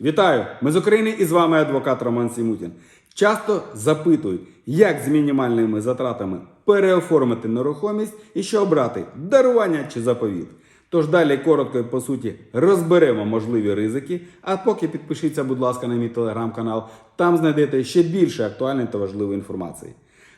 Вітаю! Ми з України і з вами адвокат Роман Сімутін. Часто запитують, як з мінімальними затратами переоформити нерухомість і що обрати дарування чи заповіт. Тож далі коротко і по суті розберемо можливі ризики. А поки підпишіться, будь ласка, на мій телеграм-канал. Там знайдете ще більше актуальної та важливої інформації.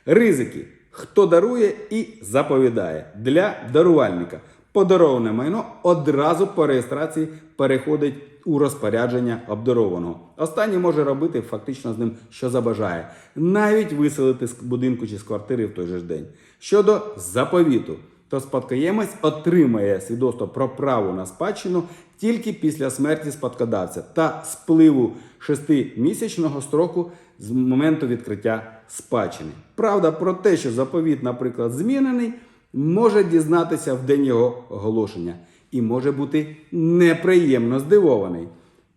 Ризики. Хто дарує і заповідає для дарувальника. Подароване майно одразу по реєстрації переходить у розпорядження обдарованого. Останній може робити фактично з ним, що забажає, навіть виселити з будинку чи з квартири в той же день. Щодо заповіту, то спадкоємець отримає свідоцтво про право на спадщину тільки після смерті спадкодавця та спливу шестимісячного строку з моменту відкриття спадщини. Правда, про те, що заповіт, наприклад, змінений, може дізнатися в день його оголошення і може бути неприємно здивований.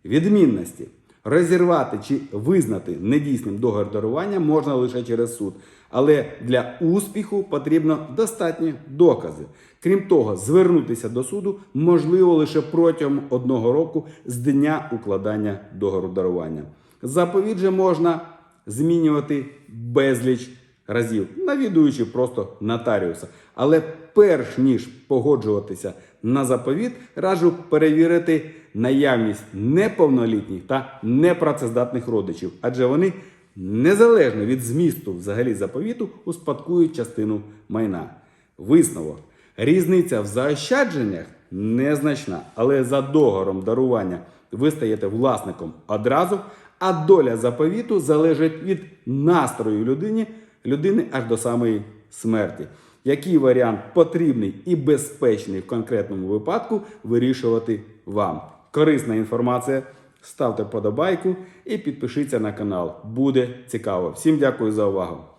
Відмінності. Розірвати чи визнати недійсним договір дарування можна лише через суд, але для успіху потрібно достатні докази. Крім того, звернутися до суду можливо лише протягом одного року з дня укладання договору дарування. Заповідь же можна змінювати безліч разів, навідуючи просто нотаріуса. Але перш ніж погоджуватися на заповіт, раджу перевірити наявність неповнолітніх та непрацездатних родичів, адже вони незалежно від змісту взагалі заповіту успадкують частину майна. Висновок. Різниця в заощадженнях незначна, але за договором дарування ви стаєте власником одразу, а доля заповіту залежить від настрою людини, людини аж до самої смерті. Який варіант потрібний і безпечний в конкретному випадку вирішувати вам. Корисна інформація. Ставте подобайку і підпишіться на канал. Буде цікаво. Всім дякую за увагу.